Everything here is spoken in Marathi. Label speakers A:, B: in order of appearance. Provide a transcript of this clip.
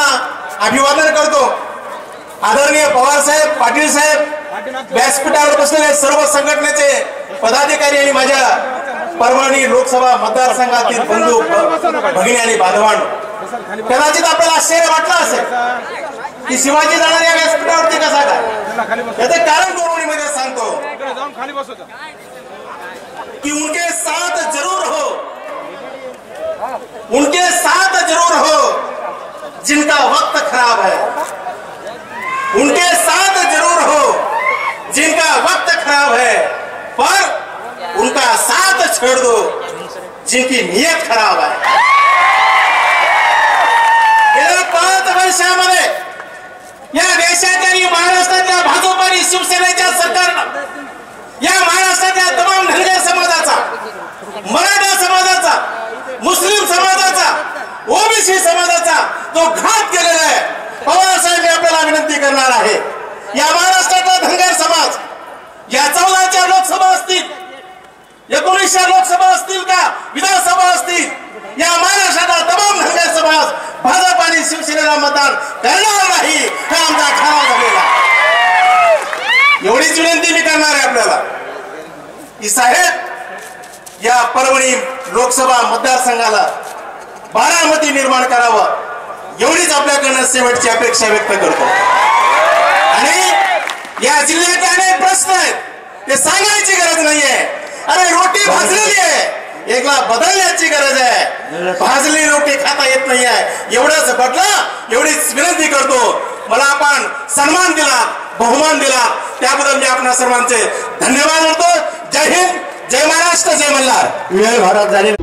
A: त्यांना अभिवादन करतो. आदरणीय पवार साहेब पाटील साहेब व्यासपीठावर बसलेले सर्व संघटनेचे पदाधिकारी आणि माझ्या परभणी लोकसभा मतदारसंघातील बंधू भगिनी आणि बांधवांनो कदाचित आपल्याला आश्चर्य वाटलं असेल की शिवाजी जाणार या व्यासपीठावरती कसा काय? याचं कारण बोरवणीमध्ये सांगतो. कि उनके साथ खराब है। उनके साथ ज़रूर हो, जिनका वक्त खराब है, पर उनका साथ छोड़ दो, जिनकी नीयत खराब है। पाच वर्षामध्ये या देशाच्या आणि महाराष्ट्राच्या भाजप आणि ओबीसी समाजाचा जो घात केलेला आहे पवार साहेब मी आपल्याला विनंती करणार आहे. या महाराष्ट्रातला धनगर समाज या चौदाच्या लोकसभा असतील एकोणीसच्या लोकसभा असतील का विधानसभा असतील या महाराष्ट्रातला तमाम धनगर समाज भाजप आणि शिवसेनेला मतदान करणार नाही हा आमचा ठराव झालेला एवढीच विनंती मी करणार आहे आपल्याला. की साहेब या परभणी लोकसभा मतदारसंघाला बारामती निर्माण करावं एवढीच आपल्याकडनं शेवटची अपेक्षा व्यक्त करतो. आणि या जिल्ह्याचे अनेक प्रश्न आहेत. ते सांगायची गरज नाहीये. अरे रोटी भाजलेली आहे. एकला बदलण्याची गरज आहे. भाजली रोटी खाता येत नाही आहे एवढंच बदला एवढीच विनंती करतो. मला आपण सन्मान दिला बहुमान दिला. त्याबद्दल मी आपणा सर्वांचे धन्यवाद करतो जय हिंद जय महाराष्ट्र जय मल्हार.
B: वेळ भारत झाली.